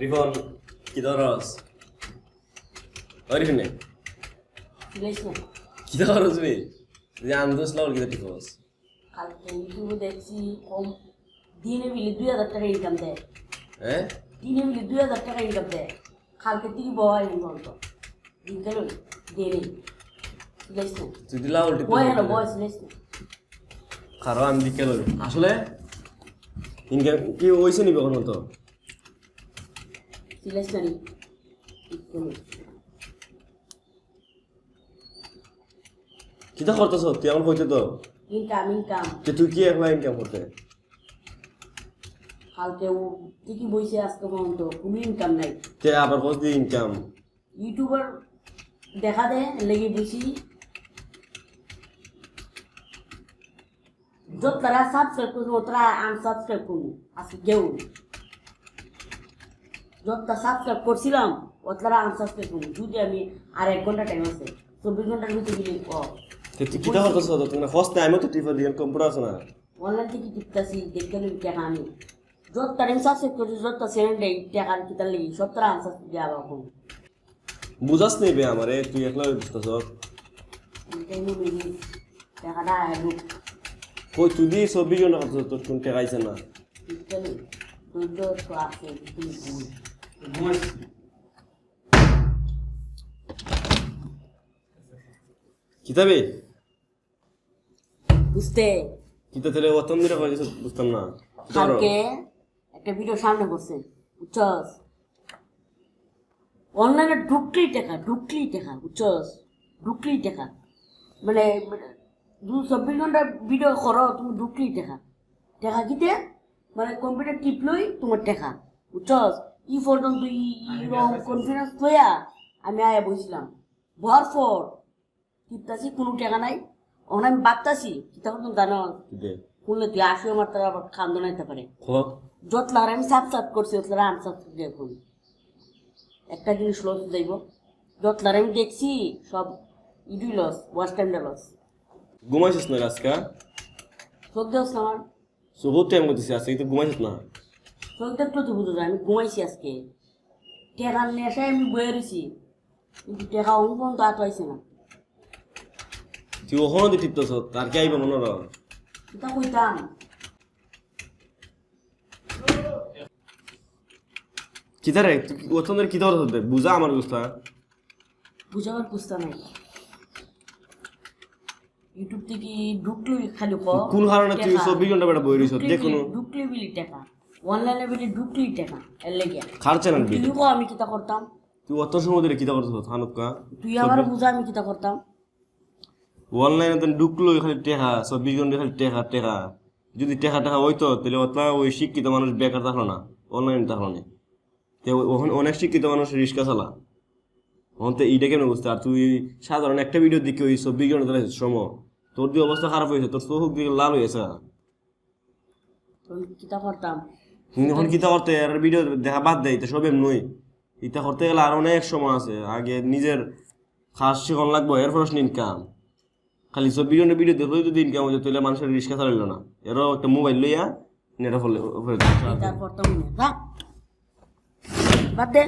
রিফন কি ধরস ওই রিফনে না কি ধরস বে যে আন্দোস লাউল কি ধরস কালকে ইউটিউবে দেখছি কম দিনে মিলে দুই হাজার টাকা ইনকাম দেয়। হ্যাঁ? দিনে মিলে দুই হাজার টাকা ইনকাম দেয়। কালকে থেকে বয় ইনকাম তো দিন গেল দেরি না তুই দিলা উল্টি বয় হলো বয় ফিরেছ না আমি দিকে আসলে ইনকাম কি হইছে নি কখন তো? ফিরেছ না নি কি তো করতেছ তুই এখন কইতে তো ইনকাম ইনকাম যে তুই কি একলা ইনকাম করতে কালকে ও ঠিকই বইছে আজকে পর্যন্ত কোনো ইনকাম নাই তে আবার কস দি ইনকাম ইউটিউবার দেখা দেয় লেগে বেশি যত তারা সাবস্ক্রাইব করব তারা আনসাবস্ক্রাইব করব আজকে কেউ যতটা সাবস্ক্রাইব করছিলাম তারা আনসাবস্ক্রাইব করব যদি আমি আর এক ঘণ্টা টাইম আছে চব্বিশ ঘণ্টার ভিতরে গেলে ও তে তুই কি তো তুমি ফার্স্ট টাইম তো টিফা দিয়ে কম্পিউটার আছে না। অনলাইন থেকে টিপতেছি দেখতে লই টাকা আমি। যত তারা সাবস্ক্রাইব করছি যত সেভেন ডে টাকার কিতা লেগে সব তারা আনসাবস্ক্রাইব দেওয়া করব বুঝাস নেই বে আমারে তুই একলা বুঝতেছ টাকাটা আয় কই তুই দি চব্বিশ ঘণ্টা তোর কোন টাকা আইছে না? কিতাবে? বুঝতে। কিতা তেলে অতম দিনে কইছিস বুঝতাম না? কালকে একটা ভিডিও সামনে করছে বুঝছস? অনলাইনে ঢুকলেই টাকা ঢুকলেই টাকা বুঝছস? ঢুকলেই টাকা। মানে মানে দু চব্বিশ ঘণ্টা ভিডিও করো তুমি ঢুকলেই টাকা। টাকা কিতে? মানে কম্পিউটার টিপলই তোমার টাকা বুঝছস? ই পর্যন্ত কনফিডেন্স লইয়া আমি আয়া বসছিলাম বহার পর টিপতাছি কোনো টাকা নাই। ওখানে আমি ভাবতাছি তখন তুমি জানো কিতে শুনলে তুই আসিও আমার তারা আবার খান্দন আইতে পারে। খ যত লাগার আমি সাত সাত করছি যত লাগার আমি সাত দেখুন একটা জিনিস লস যাইব। যত লাগার আমি দেখছি সব ইডুই লস ওয়াশ টাইমটা লস। ঘুমাইছিস না আজকে? চোখ দেওয়া আমার। বহুত টাইম করতেছিস আজকে কিন্তু ঘুমাইছিস না? চোখ দেখলে তো বুঝো আমি ঘুমাইছি আজকে টেকার নেশায় আমি বয়ে রয়েছি কিন্তু টেকা আট পাইছে না তুই ওখানে দি টিপতেছ তার কি আইবা মনে এটা কইতাম হতে বুঝা আমার গুস্তা বুঝাবার নাই ইউটিউব থেকে ঢুকলো খালি ক কোন কারণে তুই। চব্বিশ ঘণ্টা বেড়া বই রইছ দেখুন ঢুকলি বিলি টাকা অনলাইনে ঢুকলি টাকা এর লেগে। খারছে না তুই কো আমি কিতা করতাম। তুই অত সময় ধরে কিতা করতেছ হানুকা তুই আমার বুঝা আমি কিতা করতাম। অনলাইনে তো ঢুকলো খালি টেকা চব্বিশ ঘণ্টা খালি টেকা টেকা। যদি টেকা টেকা হইতো তাহলে অতলা ওই শিক্ষিত মানুষ বেকার থাকল না অনলাইন থাকল না। ওখানে অনেক শিক্ষিত মানুষ রিক্সা চালা। ওখান তো এইটা কেন বুঝতে আর তুই সাধারণ একটা ভিডিও দেখি ওই চব্বিশ ঘণ্টা ধরে শ্রম। তোর দিয়ে অবস্থা খারাপ হয়েছে তোর চোখ দিকে লাল হয়েছে। কিতা করতাম? তুমি এখন কিতা করতে আর ভিডিও দেখা বাদ দেয় তো সব এমনই ইটা করতে গেলে আর অনেক সময় আছে। আগে নিজের খাস শিখন লাগবো এর ফরস ইনকাম খালি সব ভিডিও ভিডিও দেখলেই যদি ইনকাম হয়েছে তাহলে মানুষের রিক্সা চালাইল না। এরও একটা মোবাইল লইয়া নেটা ফলে বাদ দে।